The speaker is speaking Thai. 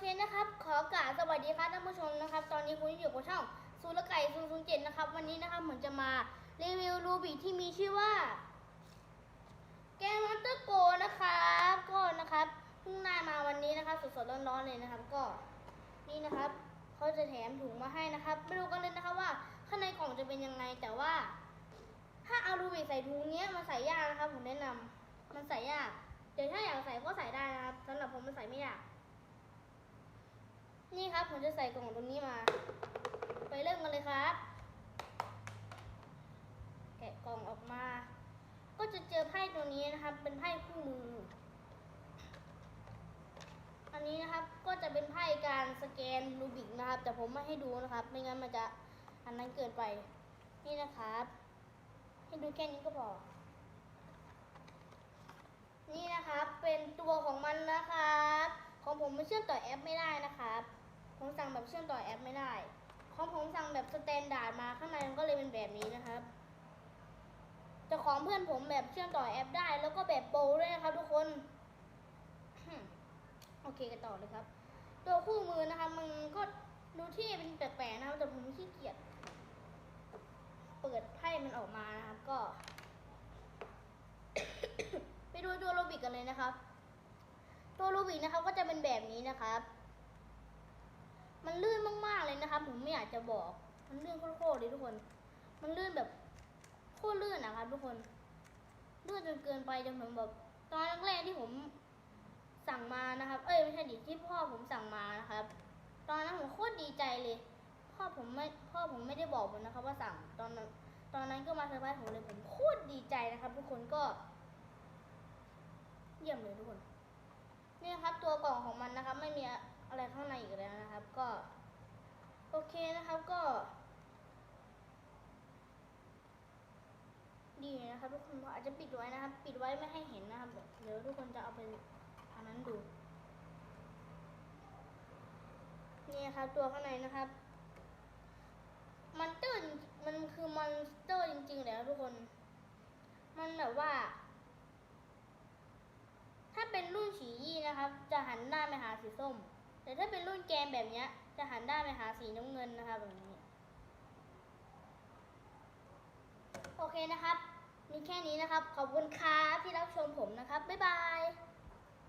เคนะครับ ขอกราบสวัสดีครับท่านผู้ชมนะครับ ตอนนี้คุณอยู่กับช่องซูลไก่ซูซูเจ็ดนะครับ วันนี้นะครับผมจะมารีวิวรูบิที่มีชื่อว่า แกมมอนเตอร์โกนะครับ ก็นะครับเพิ่งได้มาวันนี้นะครับ สดๆร้อนๆเลยนะครับ ก็นี่นะครับเขาจะแถมถุงมาให้นะครับไปดูกันเลยนะครับว่าข้างในกล่องจะเป็นยังไงแต่ว่า ถ้าเอารูบิใส่ถุงเนี้ยมันใส่ยากนะครับ ผมแนะนำมันใส่ยากเดี๋ยวถ้าอยากใส่ก็ใส่ได้นะครับสำหรับผมมันใส่ไม่ยาก ครับผมจะใส่กล่องตรงนี้มา ไปเริ่มกันเลยครับ แกะกล่องออกมา ก็จะเจอไพ่ตัวนี้นะครับ เป็นไพ่คู่มือ อันนี้นะครับก็จะเป็นไพ่การสแกนรูบิกนะครับ แต่ผมไม่ให้ดูนะครับ ไม่งั้นมันจะอันนั้นเกินไป นี่นะครับ ให้ดูแค่นี้ก็พอนี่นะครับ เป็นตัวของมันนะครับ ของผมไมันเชื่อมต่อแอปไม่ได้นะครับ ผมสั่งแบบเชื่อมต่อแอปไม่ได้ของผมสั่งแบบสแตนดาร์ดมาข้างในมันก็เลยเป็นแบบนี้นะครับแต่ของเพื่อนผมแบบเชื่อมต่อแอปได้ แล้วก็แบบโปรด้วยนะครับ ทุกคนโอเคกันต่อเลยครับ ตัวคู่มือนะคะมันก็ดูที่เป็นแปลกๆนะครับแต่ผมขี้เกียจเปิดไพ่มันออกมานะครับ ก็ ไปดูตัวโรบิกกันเลยนะครับ ตัวโรบิกนะครับก็จะเป็นแบบนี้นะครับ นะครับผมไม่อยากจะบอก มันลื่นโคตรๆเลยทุกคน มันลื่นแบบโคตรลื่นนะครับทุกคนลื่นจนเกินไปจนผมแบบตอนแรกที่ผมสั่งมานะครับ เอ้ยไม่ใช่ดิที่พ่อผมสั่งมานะครับ ตอนนั้นผมโคตรดีใจเลย พ่อผมไม่พ่อผมไม่ได้บอกผมนะครับ ว่าสั่งตอนนั้นตอนนั้นก็มาเซอร์ไพรส์ผมเลยผมโคตรดีใจนะครับ ทุกคนก็ เยี่ยมเลยทุกคนนี่นะครับตัวกล่องของมันนะครับ ไม่มีอะไรข้างในอีกแล้วนะครับ ก็ โอเคนะครับก็ ดี นะครับ ทุกคนอาจจะปิดไว้นะครับ ปิดไว้ไม่ให้เห็นนะครับเดี๋ยวทุกคนจะเอาไปอันนั้นดู นี่นะครับตัวข้างในนะครับมันเตอร์มันคือมอนสเตอร์จริงๆแล้วทุกคน มันแบบว่า ถ้าเป็นรุ่นฉียี่นะครับ จะหันหน้าไปหาสีส้ม แต่ถ้าเป็นรุ่นแกมแบบเนี้ย จะหันหน้าไปหาสีน้ำเงินนะครับแบบนี้ โอเคนะครับ มีแค่นี้นะครับ ขอบคุณครับที่รับชมผมนะครับ บ๊ายบาย